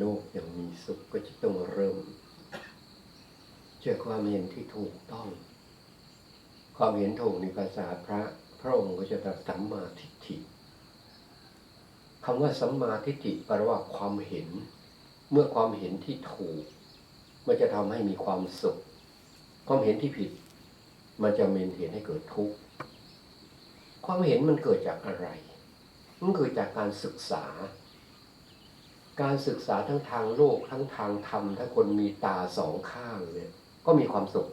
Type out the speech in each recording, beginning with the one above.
โลกอย่างมีสุขก็จะต้องเริ่มจากความเห็นที่ถูกต้อง ความเห็นถูกในภาษาพระพระองค์ก็จะตรัสสัมมาทิฏฐิคำว่าสัมมาทิฏฐิแปลว่าความเห็น เมื่อความเห็นที่ถูก มันจะทำให้มีความสุข ความเห็นที่ผิด มันจะเป็นเหตุให้เกิดทุกข์ความเห็นมันเกิดจากอะไร มันเกิดจากการศึกษา การศึกษาทั้งทางโลกทั้งทางธรรม ถ้าคนมีตาสองข้างเนี่ยก็มีความสุข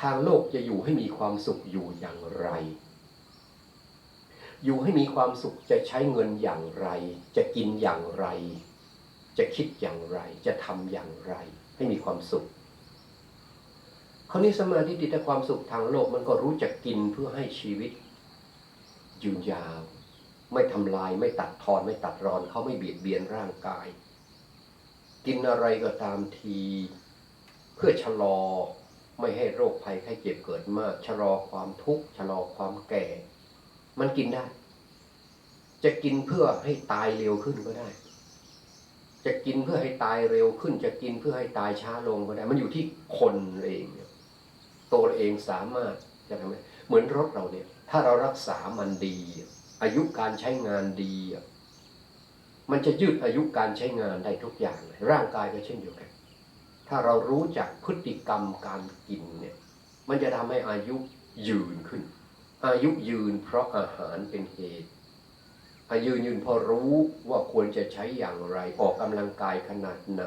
ทางโลกจะอยู่ให้มีความสุขอยู่อย่างไร อยู่ให้มีความสุขจะใช้เงินอย่างไร จะกินอย่างไร จะคิดอย่างไร จะทำอย่างไร ให้มีความสุขคราวนี้สมาธิติแต่ความสุขทางโลกมันก็รู้จักกินเพื่อให้ชีวิตยืนยาว ไม่ทำลายไม่ตัดทอนไม่ตัดรอนเขาไม่เบียดเบียนร่างกาย กินอะไรก็ตามที เพื่อชะลอไม่ให้โรคภัยไข้เจ็บเกิดมากชะลอความทุกข์ชะลอความแก่ มันกินได้ จะกินเพื่อให้ตายเร็วขึ้นก็ได้ จะกินเพื่อให้ตายเร็วขึ้น จะกินเพื่อให้ตายช้าลงก็ได้ มันอยู่ที่คนเองตัวเองสามารถจะทำให้เหมือนรถเราเนี่ย ถ้าเรารักษามันดี อายุการใช้งานดี มันจะยืดอายุการใช้งานได้ทุกอย่างเลยร่างกายก็เช่นเดียวกัน ถ้าเรารู้จักพฤติกรรมการกินเนี่ยมันจะทำให้อายุยืนขึ้น อายุยืนเพราะอาหารเป็นเหตุอายุยืนพอรู้ว่าควรจะใช้อย่างไร ออกกำลังกายขนาดไหน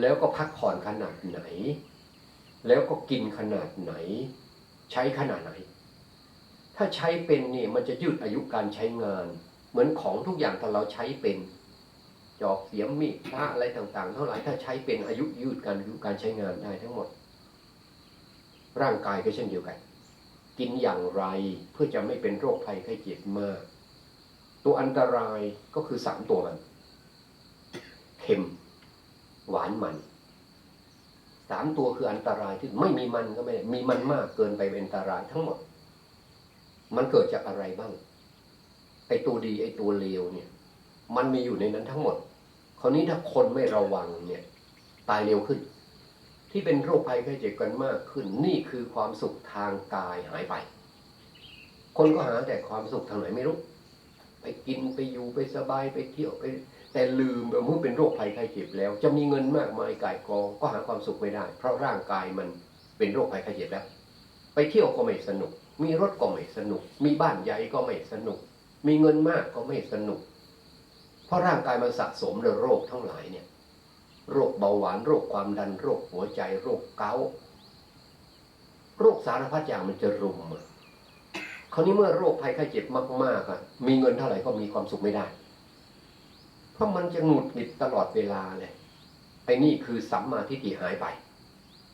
แล้วก็พักผ่อนขนาดไหน แล้วก็กินขนาดไหน ใช้ขนาดไหน ถ้าใช้เป็นนี่มันจะยืดอายุการใช้งาน เหมือนของทุกอย่างถ้าเราใช้เป็น จอบเสียมมีดพระอะไรต่าง ๆ เท่าไหร่ถ้าใช้เป็นอายุยืดการอายุการใช้งานได้ทั้งหมด ร่างกายก็เช่นเดียวกัน กินอย่างไรเพื่อจะไม่เป็นโรคภัยไข้เจ็บมาก ตัวอันตรายก็คือสามตัวมันเค็ม หวานมันสามตัวคืออันตรายที่ไม่มีมันก็ไม่ได้มีมันมากเกินไปเป็นอันตรายทั้งหมด มันเกิดจากอะไรบ้าง ไอ้ตัวดีไอ้ตัวเลวเนี่ย มันมีอยู่ในนั้นทั้งหมด คราวนี้ถ้าคนไม่ระวังเนี่ย ตายเร็วขึ้น ที่เป็นโรคภัยไข้เจ็บกันมากขึ้น นี่คือความสุขทางกายหายไป คนก็หาแต่ความสุขทางไหนไม่รู้ ไปกินไปอยู่ไปสบายไปเที่ยวไป แต่ลืมเมื่อเป็นโรคภัยไข้เจ็บแล้ว จะมีเงินมากมายกายกองก็หาความสุขไม่ได้ เพราะร่างกายมันเป็นโรคภัยไข้เจ็บแล้ว ไปเที่ยวก็ไม่สนุก มีรถก็ไม่สนุก มีบ้านใหญ่ก็ไม่สนุก มีเงินมากก็ไม่สนุก เพราะร่างกายมันสะสมด้วยโรคทั้งหลายเนี่ย โรคเบาหวานโรคความดันโรคหัวใจโรคเกาต์โรคสารพัดอย่างมันจะรุมคราวนี้เมื่อโรคภัยไข้เจ็บมากๆอะ มีเงินเท่าไหร่ก็มีความสุขไม่ได้ เพราะมันจะหงุดหงิดตลอดเวลาเลยไอ้นี่คือสัมมาทิฏฐิหายไป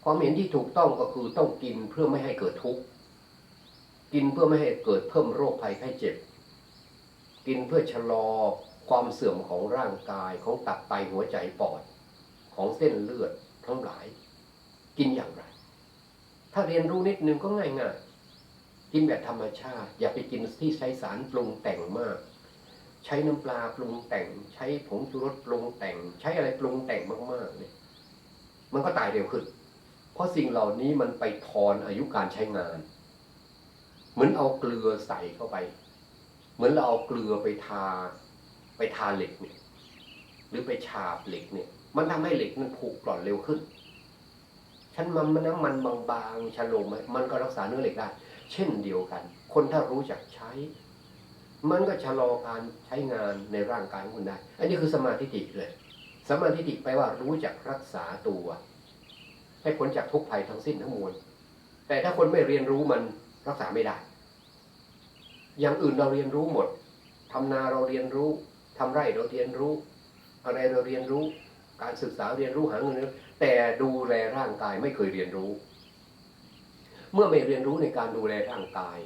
ความเห็นที่ถูกต้องก็คือต้องกินเพื่อไม่ให้เกิดทุกข์ กินเพื่อไม่ให้เกิดเพิ่มโรคภัยไข้เจ็บ กินเพื่อชะลอความเสื่อมของร่างกายของตับไตหัวใจปอด ของเส้นเลือดทั้งหลาย กินอย่างไร ถ้าเรียนรู้นิดนึงก็ง่ายง่ายกินแบบธรรมชาติ อย่าไปกินที่ใช้สารปรุงแต่งมาก ใช้น้ำปลาปรุงแต่ง ใช้ผงชูรสปรุงแต่ง ใช้อะไรปรุงแต่งมากๆเนี่ยมันก็ตายเร็วขึ้น เพราะสิ่งเหล่านี้มันไปทอนอายุการใช้งาน เหมือนเอาเกลือใส่เข้าไป เหมือนเราเอาเกลือไปทา ไปทาเหล็กเนี่ย หรือไปฉาบเหล็กเนี่ย มันทำให้เหล็กมันผุกร่อนเร็วขึ้นฉันมันมันน้ำมันบางๆชะลมมันก็รักษาเนื้อเหล็กได้ เช่นเดียวกัน คนถ้ารู้จักใช้ มันก็ชะลอการใช้งานในร่างกายของคุณได้ อันนี้คือสมาธิฏฐิเลยสมาธิฏฐิแปลว่ารู้จักรักษาตัว ให้พ้นจากทุกภัยทั้งสิ้นทั้งมวลแต่ถ้าคนไม่เรียนรู้มันรักษาไม่ได้ อย่างอื่นเราเรียนรู้หมดทำนาเราเรียนรู้ทำไร่เราเรียนรู้ อะไรเราเรียนรู้ การศึกษาเรียนรู้หาเงินแต่ดูแลร่างกายไม่เคยเรียนรู้ เมื่อไม่เรียนรู้ในการดูแลร่างกาย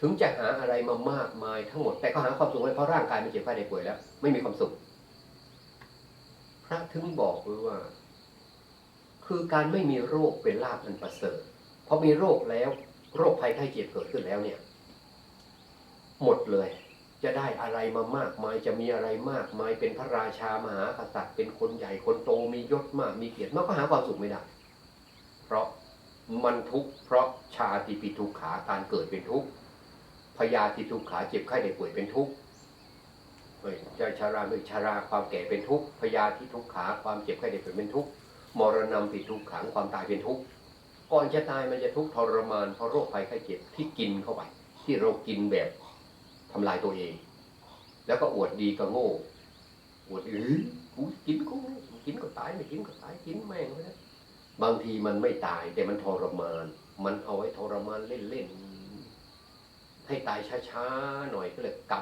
ถึงจะหาอะไรมามากมายทั้งหมด แต่ก็หาความสุขไม่เพราะร่างกายมันเจ็บไข้ได้ป่วยแล้ว ไม่มีความสุข พระถึงบอกไว้ว่า คือการไม่มีโรคเป็นลาภอันประเสริฐพอมีโรคแล้ว โรคภัยไข้เจ็บเกิดขึ้นแล้วเนี่ย หมดเลย จะได้อะไรมามากมายจะมีอะไรมากมายเป็นพระราชามหากษัตริย์เป็นคนใหญ่คนโตมียศมากมีเกียรติมันก็หาความสุขไม่ได้ เพราะมันทุกข์เพราะชาติปิทุกขาการเกิดเป็นทุกข์พยาธิทุกขาเจ็บไข้ได้ป่วยเป็นทุกข์เฮ้ยจชาราไม่ชาราความแก่เป็นทุกข์พยาธิทุกขาความเจ็บไข้ได้ป่วยเป็นทุกข์มรณะปิทุกขังความตายเป็นทุกข์ก่อนจะตายมันจะทุกข์ทรมานเพราะโรคภัยไข้เจ็บที่กินเข้าไป ที่เรากินแบบ ทำลายตัวเอง แล้วก็อวดดีก็โง่ อวดเออกูกินก็โง่กินก็ตายไม่กินก็ตายกินแม่งไปนะบางทีมันไม่ตายแต่มันทรมาน มันเอาไว้ทรมานเล่นๆให้ตายช้าๆหน่อยก็เลยก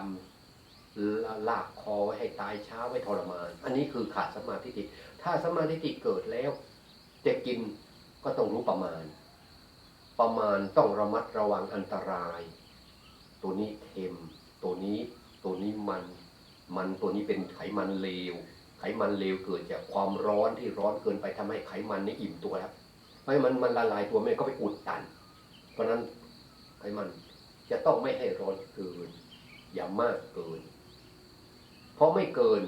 ำลากคอไว้ให้ตายช้าไว้ทรมาน อันนี้คือขาดสมาธิฏฐิถ้าสมาธิฏฐิเกิดแล้วจะกินก็ต้องรู้ประมาณ ประมาณต้องระมัดระวังอันตราย ตัวนี้เค็ม ตัวนี้ตัวนี้มัน มันตัวนี้เป็นไขมันเลว ไขมันเลวเกิดจากความร้อนที่ร้อนเกินไปทำให้ไขมันนี่อิ่มตัวแล้วไม่มันมันละลายตัวไม่ก็ไปอุดตัน เพราะฉะนั้นไขมันจะต้องไม่ให้ร้อนเกิน อย่ามากเกิน เพราะไม่เกิน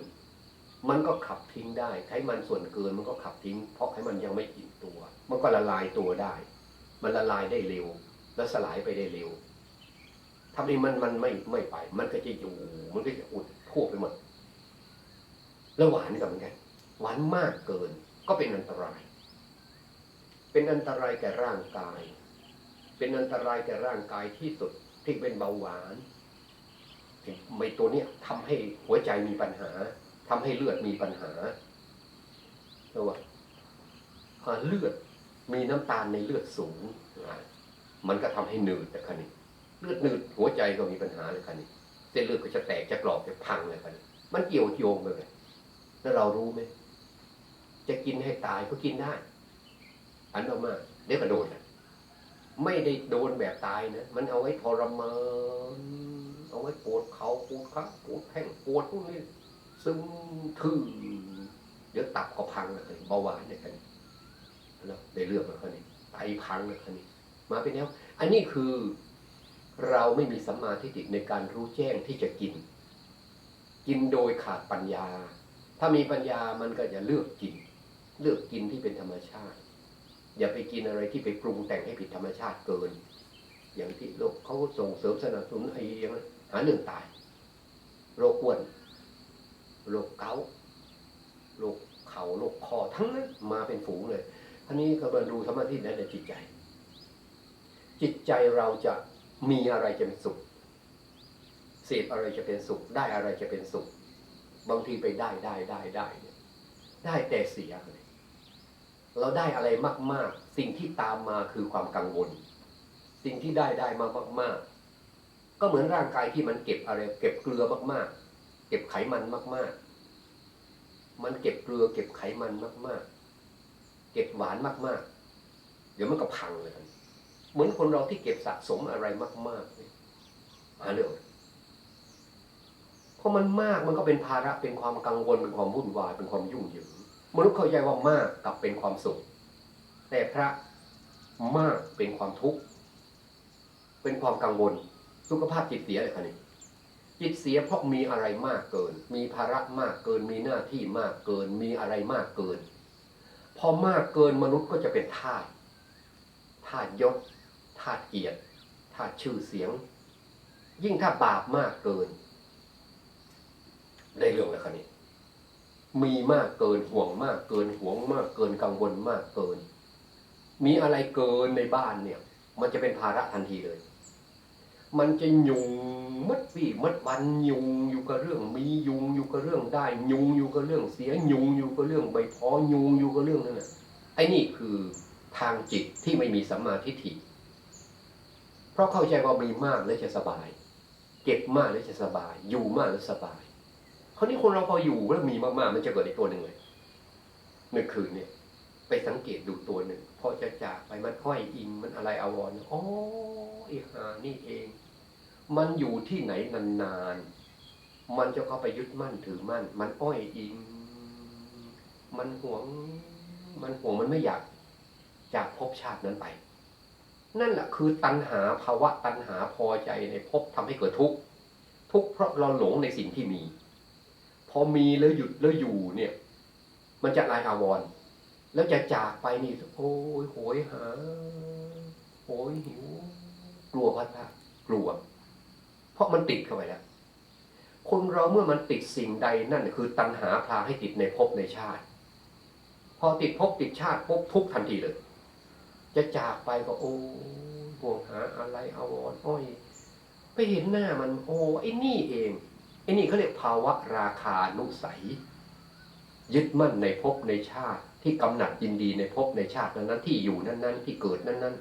มันก็ขับทิ้งได้ ไขมันส่วนเกินมันก็ขับทิ้ง เพราะไขมันยังไม่อิ่มตัว มันก็ละลายตัวได้ มันละลายได้เร็ว และสลายไปได้เร็ว ถ้านี้มันมันไม่ไม่ไป มันก็จะอยู่ มันก็จะอุดทั่วไปหมด แล้วหวานนี่ก็เหมือนกัน หวานมากเกินก็เป็นอันตราย เป็นอันตรายแก่ร่างกาย เป็นอันตรายแก่ร่างกายที่สุดที่เป็นเบาหวานไม่ตัวเนี้ยทำให้หัวใจมีปัญหาทำให้เลือดมีปัญหาเพราะว่าเลือดมีน้ำตาลในเลือดสูง มันก็ทำให้หนืดแต่คันนี้ เลือดหนืดหัวใจก็มีปัญหาเลยคันนี้เส้นเลือดก็จะแตกจะกรอบจะพังเลยคันนี้มันเกี่ยวโยงกันเลยแล้วเรารู้ไหมจะกินให้ตายก็กินได้ อันเอามาเดี๋ยวก็โดนนะไม่ได้โดนแบบตายนะมันเอาไว้ทรมานเอาไว้ปวดเขาปวดขาปวดแข้งปวดพวกนี้ซึมทื่อเดี๋ยวตับก็พังเลยเบาหวานเนี่ยคันนี้แล้วได้เรื่องแล้วคันนี้ไตพังเลยคันนี้ มาเป็นแนวอันนี้คือ เราไม่มีสัมมาทิฏฐิในการรู้แจ้งที่จะกิน กินโดยขาดปัญญา ถ้ามีปัญญามันก็จะเลือกกิน เลือกกินที่เป็นธรรมชาติ อย่าไปกินอะไรที่ไปปรุงแต่งให้ผิดธรรมชาติเกิน อย่างที่โลกเขาส่งเสริมสนับสนุนไอ้อย่างนั้นหาเรื่งตายโรคอ้วนโรคเกาโรคเข่าโรคคอทั้งนั้นมาเป็นฝูงเลยท่านี้ก็มาดูสมาธินั้นในจิตใจ จิตใจเราจะ มีอะไรจะเป็นสุขเสพอะไรจะเป็นสุข ได้อะไรจะเป็นสุข บางทีไปได้ได้ได้ได้เนี่ยได้แต่เสียเลยเราได้อะไรมาก ๆ สิ่งที่ตามมาคือความกังวล สิ่งที่ได้ได้มามาก ๆ ก็เหมือนร่างกายที่มันเก็บอะไร เก็บเกลือมาก ๆ เก็บไขมันมาก ๆ มันเก็บเกลือ เก็บไขมันมาก ๆ เก็บหวานมาก ๆ เดี๋ยวมันก็พังเลยกัน เหมือนคนเราที่เก็บสะสมอะไรมากๆเนี่ยหาเรื่องเพราะมันมากมันก็เป็นภาระเป็นความกังวลเป็นความวุ่นวายเป็นความยุ่งเหยิงมนุษย์เข้าใจว่ามากกับเป็นความสุข แต่พระมากเป็นความทุกข์เป็นความกังวลสุขภาพจิตเสียเลยคันนี้จิตเสียเพราะมีอะไรมากเกิน มีภาระมากเกิน มีหน้าที่มากเกิน มีอะไรมากเกิน พอมากเกินมนุษย์ก็จะเป็นทาสทาสยศาสเกียรติทาสชื่อเสียง ยิ่งถ้าบาปมากเกิน ได้เรื่องแล้วคันนี้ มีมากเกินห่วงมากเกินห่วงมากเกินกังวลมากเกิน มีอะไรเกินในบ้านเนี่ย มันจะเป็นภาระทันทีเลย มันจะยุงมัดวี่มัดวันยุงอยู่กับเรื่อง มียุงอยู่กับเรื่องได้ ยุงอยู่กับเรื่องเสียยุงอยู่กับเรื่องใบพอยุงอยู่กับเรื่องนั่นแหละไอ้นี่คือทางจิตที่ไม่มีสัมมาทิฏฐิ ราะเข้าใจว่ามีมากแล้วจะสบาย เก็บมากแล้วจะสบาย อยู่มากแล้วสบายคราวนี้คนเราพออยู่แล้วมีมากๆ มันจะเกิดอีกตัวหนึ่งเลยเมื่อคืนเนี่ย ไปสังเกตดูตัวหนึ่งพอจะจากไปมันห้อยอิงมันอะไรอาวรณ์อ๋อไอหานี่เอง มันอยู่ที่ไหนนานๆมันจะเข้าไปยึดมั่นถือมั่น มันอ้อยอิง มันหวง มันหวงมันไม่อยากจากภพชาตินั้นไป นั่นแหละคือตัณหาภาวะตัณหาพอใจในภพทำให้เกิดทุกข์ทุกข์เพราะเราหลงในสิ่งที่มี พอมีแล้วหยุดแล้วอยู่เนี่ย มันจะลายอาวร แล้วจะจากไปนี่โอ้ยโหยหาโหยหิว กลัวพัดพรากกลัว เพราะมันติดเข้าไปแล้วคนเราเมื่อมันติดสิ่งใดนั่นคือตัณหาพาให้ติดในภพในชาติ พอติดภพติดชาติปุ๊บทุกทันทีเลย จะจากไปก็โอ้ห่วงหาอะไรอาวรณ์อ้อย ไปเห็นหน้ามันโอ้ไอ้นี่เองไอ้นี่เขาเรียกภาวะราคานุสัย ยึดมั่นในภพในชาติ ที่กำหนัดยินดีในภพในชาตินั้นๆที่อยู่นั้นๆ ที่เกิดนั้น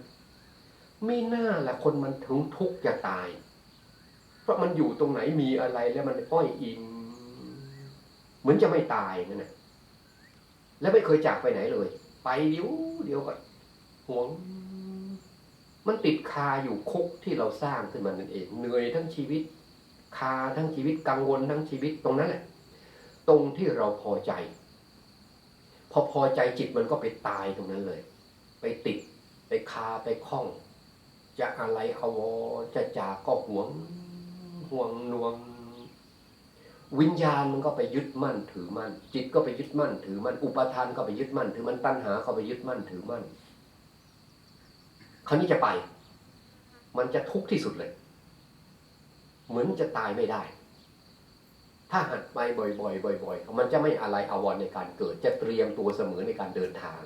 ๆไม่น่าละคนมันถึงทุกข์จะตาย เพราะมันอยู่ตรงไหนมีอะไรแล้วมันอ้อยอิงเหมือนจะไม่ตายนั่นแหละแล้วไม่เคยจากไปไหนเลย ไปเดี๋ยวเดียวก็ ห่วง มันติดคาอยู่คุกที่เราสร้างขึ้นมานั่นเอง เหนื่อยทั้งชีวิต คาทั้งชีวิตกังวลทั้งชีวิตตรงนั้นแหละตรงที่เราพอใจ พอพอใจจิตมันก็ไปตายตรงนั้นเลย ไปติด ไปคาไปคล้อง จะอะไรเอาวจะจากก็หวงห่วงนวง วิญญาณมันก็ไปยึดมั่นถือมั่น จิตก็ไปยึดมั่นถือมั่นอุปทานก็ไปยึดมั่นถือมั่นตัณหาก็ไปยึดมั่นถือมั่น คราวนี้จะไป มันจะทุกข์ที่สุดเลย เหมือนจะตายไม่ได้ ถ้าหัดไปบ่อยๆบ่อยๆมันจะไม่อะไรอาวรในการเกิด จะเตรียมตัวเสมอในการเดินทาง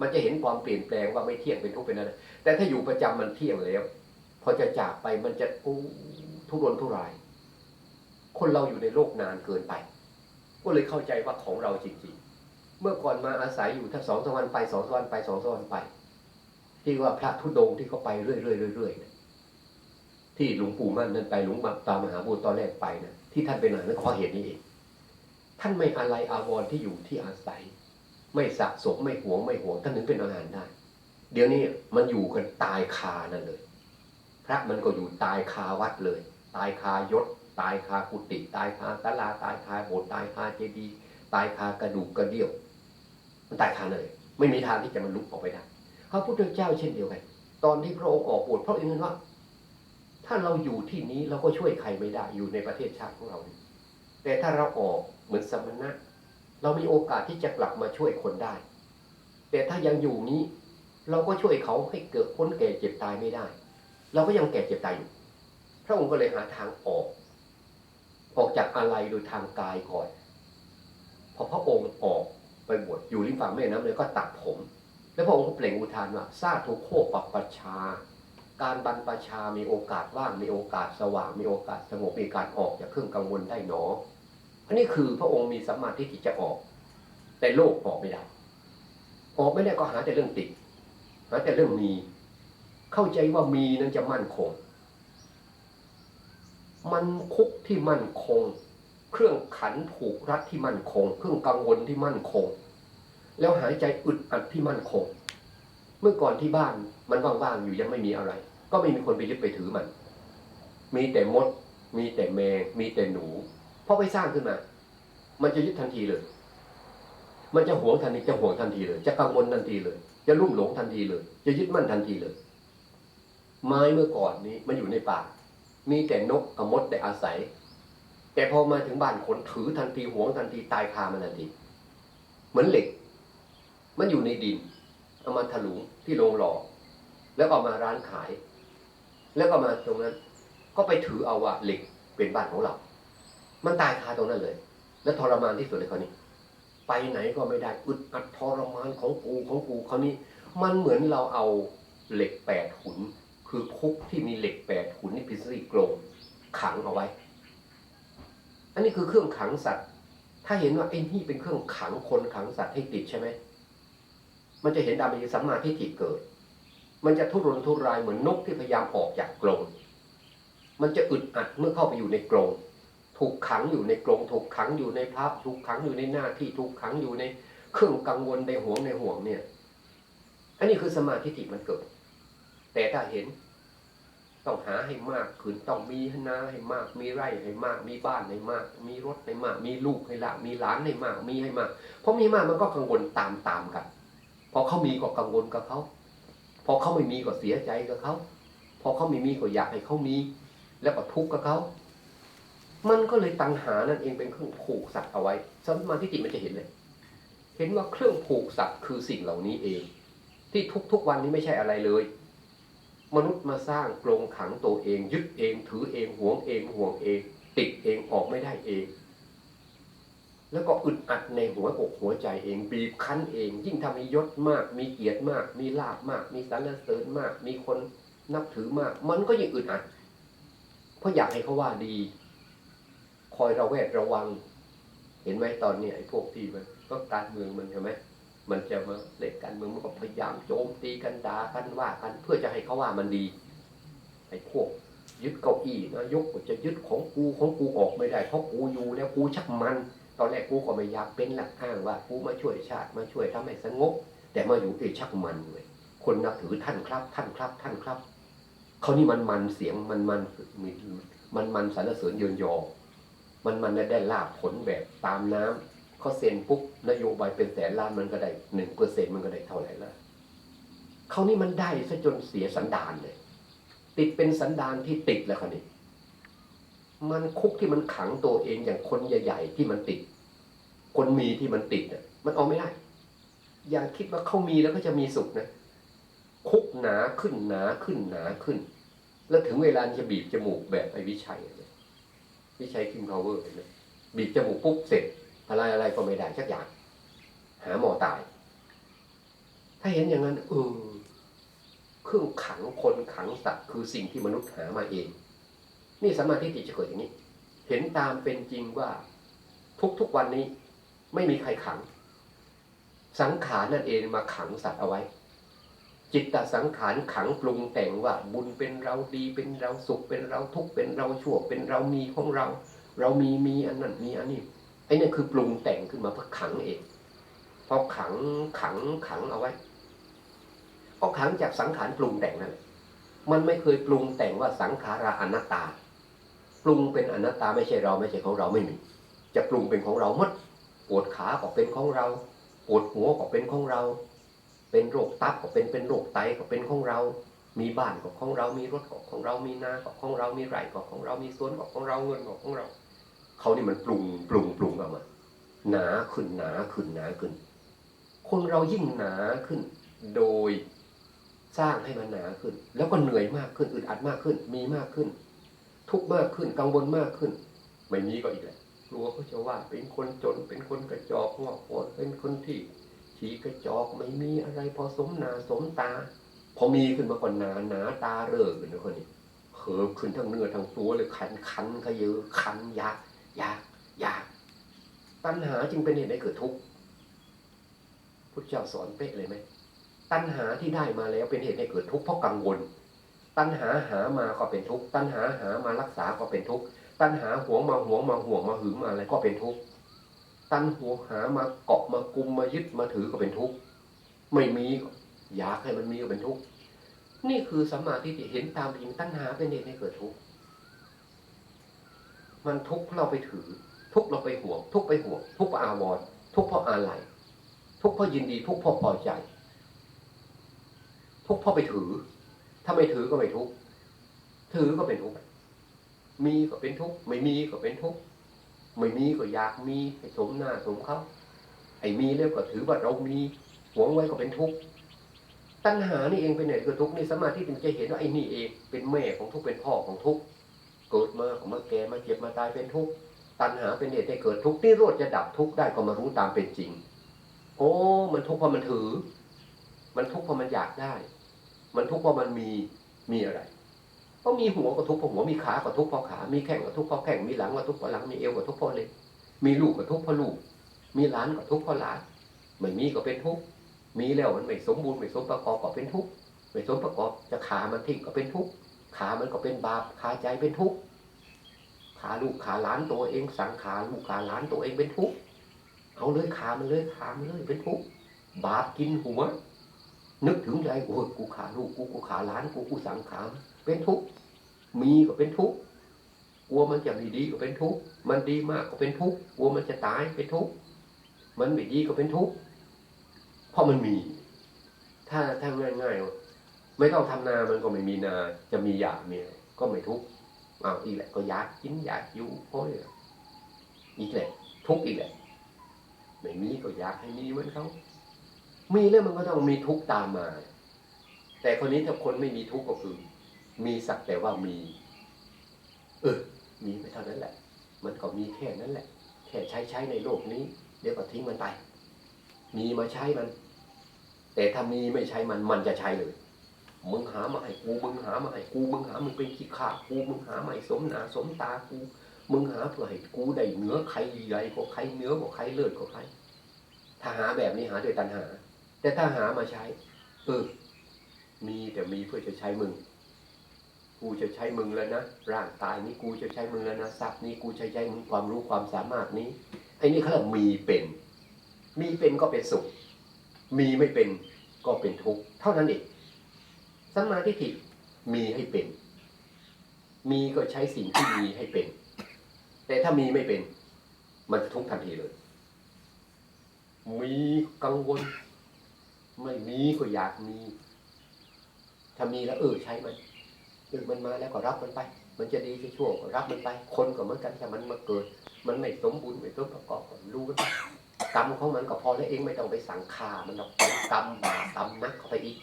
มันจะเห็นความเปลี่ยนแปลงว่าไม่เที่ยงเป็นทุกข์เป็นอะไรแต่ถ้าอยู่ประจำมันเที่ยงแล้ว พอจะจากไปมันจะอู้ทุรนทุราย คนเราอยู่ในโลกนานเกินไป ก็เลยเข้าใจว่าของเราจริงๆ เมื่อก่อนมาอาศัยอยู่ถ้าสองสามวันไปสองสามวันไปสองสามวันไป ที่ว่าพระธุดงค์ที่เขาไปเรื่อยๆเรื่อยๆเนี่ยที่หลวงปู่มั่นนั่นไปหลวงตามหาบุตรตอนแรกไปนะที่ท่านไปไหนนั่นก็เหตุนี้เองท่านไม่อะไรอาวรที่อยู่ที่อาศัย ไม่สะสมไม่หวงไม่หวงท่านถึงเป็นอาหารได้ เดี๋ยวนี้มันอยู่กันตายคานั่นเลย พระมันก็อยู่ตายคาวัดเลย ตายคายศตายคากุฏิตายคาตลาตายคาโบสถ์ตายคาเจดีย์ตายคากระดูกกระเดี่ยว มันตายคาเลย ไม่มีทางที่จะมันลุกออกไปได้ พระพุทธเจ้าเช่นเดียวกัน ตอนที่พระองค์ออกบวชพระองค์นั้นว่า ถ้าเราอยู่ที่นี้เราก็ช่วยใครไม่ได้อยู่ในประเทศชาติของเรานี่แต่ถ้าเราออกเหมือนสมณะ เรามีโอกาสที่จะกลับมาช่วยคนได้ แต่ถ้ายังอยู่นี้ เราก็ช่วยเขาให้เกิดพ้นแก่เจ็บตายไม่ได้ เราก็ยังแก่เจ็บตายอยู่ พระองค์ก็เลยหาทางออก ออกจากอะไรโดยทางกายก่อนพอพระองค์ออกไปบวชอยู่ริมฝั่งแม่น้ำเลยก็ตัดผม แล้วพระองค์ก็เปล่งอุทานว่าซาทุโคปปปชา การบรรปชา มีโอกาสว่าง มีโอกาสสว่าง มีโอกาสสงบ มีการออกจากเครื่องกังวลได้หนอ อันนี้คือพระองค์มีสัมมาทิฏฐิจะออก แต่โลกออกไม่ได้ ออกไม่ได้ก็หาแต่เรื่องติด หาแต่เรื่องมี เข้าใจว่ามีนั้นจะมั่นคง มันคุกที่มั่นคง เครื่องขันผูกรัดที่มั่นคง เครื่องกังวลที่มั่นคง แล้วหายใจอึดอัดที่มั่นคง เมื่อก่อนที่บ้านมันว่างๆอยู่ยังไม่มีอะไร ก็ไม่มีคนไปยึดไปถือมัน มีแต่มด มีแต่แมงมีแต่หนูพอไปสร้างขึ้นมา มันจะยึดทันทีเลย มันจะหวงทันทีจะหวงทันทีเลย จะกังวลทันทีเลย จะลุ่มหลงทันทีเลย จะยึดมั่นทันทีเลย ไม้เมื่อก่อนนี้มันอยู่ในป่า มีแต่นกกับมดได้อาศัย แต่พอมาถึงบ้านคนถือทันทีหวงทันทีตายคามันทันที เหมือนเหล็ก มันอยู่ในดิน เอามาถลุงที่โรงหล่อแล้วก็เอามาร้านขาย แล้วก็มาตรงนั้น ก็ไปถือเอาว่าเหล็กเป็นบ้านของเรา มันตายคาตรงนั้นเลย แล้วทรมานที่สุดเลยคราวนี้ ไปไหนก็ไม่ได้อึดอัดทรมานของกูของกูคราวนี้ มันเหมือนเราเอาเหล็กแปดหุน คือคุกที่มีเหล็กแปดหุนนี่พิซซี่กรงขังเอาไว้ อันนี้คือเครื่องขังสัตว์ ถ้าเห็นว่าไอ้นี่เป็นเครื่องขังคนขังสัตว์ให้ติดใช่ไหม มันจะเห็นดามีสัมมาทิฏฐิเกิด มันจะทุรนทุรายเหมือนนกที่พยายามออกจากกรงมันจะอึดอัดเมื่อเข้าไปอยู่ในกรงถูกขังอยู่ในกรงถูกขังอยู่ในภาพถูกขังอยู่ในหน้าที่ถูกขังอยู่ในเครื่องกังวลในห่วงในห่วงเนี่ย อันนี้คือสมาธิฏฐิมันเกิด แต่ถ้าเห็นต้องหาให้มากขึ้นต้องมีนาให้มาก มีไร่ให้มาก มีบ้านให้มาก มีรถให้มาก มีลูกให้ละ มีหลานให้มาก มีให้มากเพราะมีมากมันก็กังวลตามตามๆกัน พอเขามีก็กังวลกับเขาพอเขาไม่มีก็เสียใจกับเขาพอเขาไม่มีก็อยากให้เขามี แล้วก็ทุกข์กับเขา มันก็เลยตัณหานั่นเองเป็นเครื่องผูกสัตว์เอาไว้สัมาทิฏฐิมันจะเห็นเลย เห็นว่าเครื่องผูกสัตว์คือสิ่งเหล่านี้เอง ที่ทุกๆวันนี้ไม่ใช่อะไรเลย มนุษย์มาสร้างกรงขังตัวเอง ยึดเองถือเองหวงเองห่วงเอง ติดเองออกไม่ได้เอง แล้วก็อึดอัดในหัวอกหัวใจเองบีบคั้นเอง ยิ่งทำให้ยศมาก มีเกียรติมาก มีลาบมาก มีสรรเสริญมาก มีคนนับถือมาก มันก็ยิ่งอึดอัด เพราะอยากให้เขาว่าดี คอยระแวดระวัง เห็นไหมตอนนี้ไอ้พวกที่มันก็การเมืองมันใช่ไหมมันจะมาเล่นการเมืองมันก็พยายามโจมตีกันด่ากันว่ากันเพื่อจะให้เขาว่ามันดีไอ้พวกยึดเก้าอี้นายกจะยึดของกูของกูออกไม่ได้เพราะกูอยู่แล้วกูชักมัน ตอนแรกกูก็ไม่อยากเป็นหลักอ้างว่ากูมาช่วยชาติมาช่วยทำให้สงบ แต่มาอยู่เอชักมันเลยคนนับถือท่านครับ ท่านครับ ท่านครับเขานี่มันมันเสียงมันมันมันมันสรรเสริญเยินยอ มันมันได้ลาบผลแบบตามน้ำเขาเซ็นปุ๊บนโยบายเป็นแสนล้านมันก็ได้หนึ่งเปอร์เซ็นมันก็ได้เท่าไหร่ละเขานี่มันได้ซะจนเสียสันดานเลย ติดเป็นสันดานที่ติดแล้วคนนี้ มันคุกที่มันขังตัวเองอย่างคนใหญ่ ๆ ที่มันติด คนมีที่มันติดอะมันเอาไม่ได้ อย่าคิดว่าเขามีแล้วก็จะมีสุขนะคุกหนาขึ้นหนาขึ้นหนาขึ้น แล้วถึงเวลาจะบีบจมูกแบบไอ้วิชัยเลยวิชัยคิมพาวเวอร์เห็นไหมบีบจมูกปุ๊บเสร็จ อะไรอะไรก็ไม่ได้สักอย่าง หาหมอตาย ถ้าเห็นอย่างนั้นเออเครื่องขังคนขังสัตว์คือสิ่งที่มนุษย์หามาเอง นี่สมมาธิฏฐิจะเกิดอย่างนี้ เห็นตามเป็นจริงว่าทุกๆวันนี้ไม่มีใครขัง สังขารนั่นเองมาขังสัตว์เอาไว้ จิตตสังขารขังปรุงแต่งว่า บุญเป็นเราดีเป็นเราสุขเป็นเราทุกข์เป็นเราชั่วเป็นเรามีของเรา เรามีมีอันนั้นมีอันนี้ไอ้นี่คือปรุงแต่งขึ้นมาเพื่อขังเองพอขังขังขังเอาไว้พอขังจากสังขารปรุงแต่งนั่นแหละมันไม่เคยปรุงแต่งว่าสังขาราอนัตตา ปรุงเป็นอนัตตาไม่ใช่เราไม่ใช่ของเราไม่มี จะปรุงเป็นของเราหมดปวดขาก็เป็นของเรา ปวดหัวก็เป็นของเรา เป็นโรคตับก็เป็นเป็นโรคไตก็เป็นของเรา มีบ้านก็ของเรา มีรถก็ของเรา มีนาก็ของเรา มีไร่ก็ของเรา มีสวนก็ของเราเงินก็ของเรา เขานี่มันปรุงปรุงปรุงออกมา หนาขึ้นหนาขึ้นหนาขึ้น คนเรายิ่งหนาขึ้น โดยสร้างให้มันหนาขึ้น แล้วก็เหนื่อยมากขึ้นอึดอัดมากขึ้น มีมากขึ้น ทุกข์มากขึ้นกังวลมากขึ้น ไม่มีก็อีกแหละกลัวเขาจะว่าเป็นคนจนเป็นคนกระจอกงอกปวดเป็นคนที่ฉีกระจอกไม่มีอะไรพอสมนาสมตา พอมีขึ้นมาก่อนหนาหนาตาเริกขึ้นนะคนนี้เขิบขึ้นทั้งเนื้อทั้งตัวเลยคันคันขยเยอะคันยากยากยากตัณหาจึงเป็นเหตุให้เกิดทุกข์พุทธเจ้าสอนเป๊ะเลยไหมตัณหาที่ได้มาแล้วเป็นเหตุให้เกิดทุกข์เพราะกังวล ตัณหาหามาก็เป็นทุกข์ตัณหาหามารักษาก็เป็นทุกข์ตัณหาหวงมาหวงมาห่วงมาหึงมาอะไรก็เป็นทุกข์ตัณหัวหามาเกาะมากุมมายึดมาถือก็เป็นทุกข์ไม่มีอยากให้มันมีก็เป็นทุกข์นี่คือสัมมาทิฏฐิเห็นตามจริงตัณหาเป็นเหตุให้เกิดทุกข์มันทุกข์เพราะเราไปถือ ทุกข์เราไปห่วง ทุกข์ไปห่วง ทุกข์เพราะอาวรทุกข์เพราะอาลัยทุกข์เพราะยินดี ทุกข์เพราะพอใจ ทุกข์เพราะไปถือ ถ้าไม่ถือก็ไม่ทุกข์ถือก็เป็นทุกข์มีก็เป็นทุกข์ไม่มีก็เป็นทุกข์ไม่มีก็อยากมีให้สมหน้าสมเขาไอ้มีแล้วก็ถือว่าเรามีหวงไว้ก็เป็นทุกข์ตัณหานี่เองเป็นไหนคือทุกข์นี่สมาธิถึงจะเห็นว่าไอ้นี่เองเป็นแม่ของทุกข์เป็นพ่อของทุกข์เกิดมาของมาแก่มาเจ็บมาตายเป็นทุกข์ตัณหาเป็นเหตุให้เกิดทุกข์ที่โรดจะดับทุกข์ได้ก็มารู้ตามเป็นจริง โอ้ มันทุกข์เพราะมันถือ มันทุกข์เพราะมันอยากได้ มันทุกข์เพราะมันมีมีอะไรก็มีหัวก็ทุกข์เพราะหัวมีขาก็ทุกข์เพราะขา มีแข้งก็ทุกข์เพราะแข้งมีหลังก็ทุกข์เพราะหลังมีเอวก็ทุกข์เพราะเล็บมีลูกก็ทุกข์เพราะลูก มีหลานก็ทุกข์เพราะหลานไม่มีก็เป็นทุกข์มีแล้วมันไม่สมบูรณ์ไม่สมประกอบก็เป็นทุกข์ไม่สมประกอบจะขามันทิ้งก็เป็นทุกข์ขามันก็เป็นบาปขาใจเป็นทุกข์ขาลูกขาหลานตัวเอง สังขาลูกขาหลานตัวเองเป็นทุกข์เอาเลยขามันเลยขามันเลยเป็นทุกข์บาปกินหัว นึกถึงใจโอ้ยกูขาลูกกูกูขาหลานกูกูสังขารเป็นทุกข์มีก็เป็นทุกข์กลัวมันจะไม่ดีก็เป็นทุกข์มันดีมากก็เป็นทุกข์กลัวมันจะตายเป็นทุกข์มันไม่ดีก็เป็นทุกข์เพราะมันมี ถ้าถ้าง่ายๆว่าไม่ต้องทำนามันก็ไม่มีนา จะมีหยามีอะไรก็ไม่ทุกข์อ้าวอีกแหละก็อยากกินอยากอยู่โอ้ยอีกแหละทุกข์อีกแหละไม่มีก็อยากให้มีเหมือนเขา มีแล้วมันก็ต้องมีทุกข์ตามมา แต่คนนี้ถ้าคนไม่มีทุกข์ก็คือ มีสักแต่ว่ามี เออ มีไปเท่านั้นแหละ มันก็มีแค่นั้นแหละ แค่ใช้ใช้ในโลกนี้ เดี๋ยวก็ทิ้งมันไป มีมาใช้มัน แต่ถ้ามีไม่ใช้มันมันจะใช้เลยมึงหามาให้กู มึงหามาให้กู มึงหา มึงเป็นขี้ข้ากู มึงหามาให้สมหนาสมตากู มึงหาเพื่อให้กูได้เนื้อใครใหญ่กว่าใครเนื้อกว่าใครเลิศกว่าใครถ้าหาแบบนี้หาโดยตัณหา แต่ถ้าหามาใช้เออมีแต่มีเพื่อจะใช้มึง กูจะใช้มึงแล้วนะร่างกายนี้กูจะใช้มึงแล้วนะทรัพย์นี้กูจะใช้มึงความรู้ความสามารถนี้ไอ้นี่เขาเรียกมีเป็น มีเป็นก็เป็นสุข มีไม่เป็นก็เป็นทุกข์เท่านั้นเองสัมมาทิฏฐิมีให้เป็น มีก็ใช้สิ่งที่มีให้เป็น แต่ถ้ามีไม่เป็น มันจะทุกข์ทันทีเลย มีกังวล ไม่มีก็อยากมี ถ้ามีแล้วเออใช้มันเออมันมาแล้วก็รับมันไป มันจะดีจะชั่วก็รับมันไป คนก็เหมือนกันถ้ามันมาเกิด มันไม่สมบูรณ์ไม่สมประกอบก็รู้กันกรรมของมันก็พอแล้วเองไม่ต้องไปสั่งฆ่ามันหรอกกรรมบาปกรรมนักเข้าไปอีก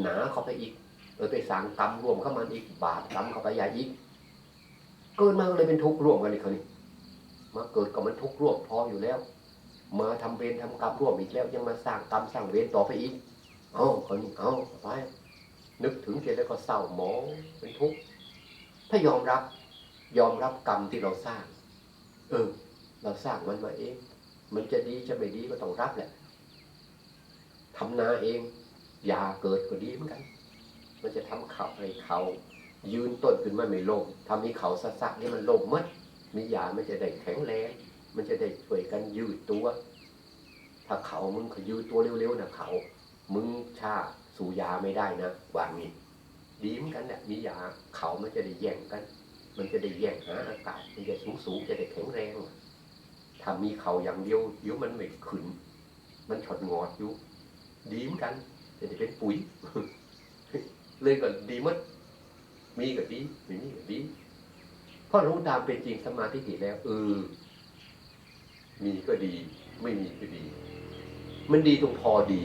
หนาเข้าไปอีกเออไปสั่งกรรมรวมเข้ามันอีกบาปกรรมเข้าไปใหญ่อีกเกิดมาเลยเป็นทุกข์ร่วมกันอีกคนนี้มาเกิดก็มันทุกข์ร่วมพออยู่แล้ว มาทำเวรทำกรรมร่วมอีกแล้ว ยังมาสร้างกรรมสร้างเวรต่อไปอีก เอาคนนี้เอาไป นึกถึงเสร็จแล้วก็เศร้าหมองเป็นทุกข์ถ้ายอมรับ ยอมรับกรรมที่เราสร้าง เออ เราสร้างมันมาเอง มันจะดีจะไม่ดีก็ต้องรับแหละทำนาเอง ยาเกิดก็ดีเหมือนกัน มันจะทำเขาให้เขา ยืนต้นขึ้นมาไม่ล่มทำให้เขาสักๆนี่มันล่มมัดมียามันจะได้แข็งแรง มันจะได้ช่วยกันยืดตัว ถ้าเขามึงขยืดตัวเร็วๆนะเขา มึงช้าสูยาไม่ได้นะวางนี้ดีเหมือนกันแหละมียาเขามันจะได้แย่งกัน มันจะได้แย่งหาอากาศมันจะสูงสูงๆจะได้แข็งแรงถ้ามีเขาอย่างเดียวเดี๋ยวมันไม่ขึ้น มันฉดงอดอยู่ดีเหมือนกันจะได้เป็นปุ๋ย เลยก็ดีมัดมีก็ดีไม่มีก็ดีเพราะรู้ตามเป็นจริงสมาธิแล้วเออ มีก็ดี ไม่มีก็ดี มันดีตรงพอดี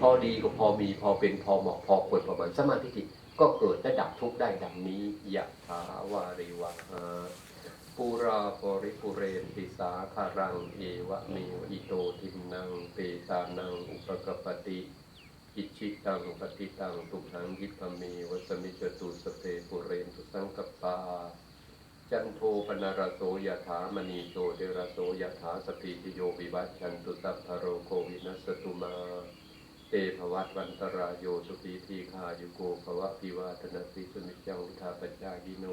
พอดีก็พอมีพอเป็นพอเหมาะพอควรพอมันสมาธิจิตก็เกิดและดับทุกข์ได้ดังนี้ยะถาวาริวะหาปุราปริปุเรนติสาคารัง เอวะเมวอิโตทิมนังเปตานังอุปกปติอิชิตังปฏิตังตุหังยิปเมวสมิจตุสเปปุเรนตุสังกปา จันโทปนารโสยถามณีโตเดรโสยถาสติติโยวิวัชชันตุสัพพโรโควินัสตุมา เตภวัตวันตรายโยสุขีทีคายุโกภวะพิวาทนสิสุนิจังวุธาปจายิโน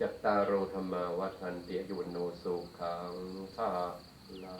จัตตารโอธรรมาวัฏันเตียยุวโนสุขังภาลา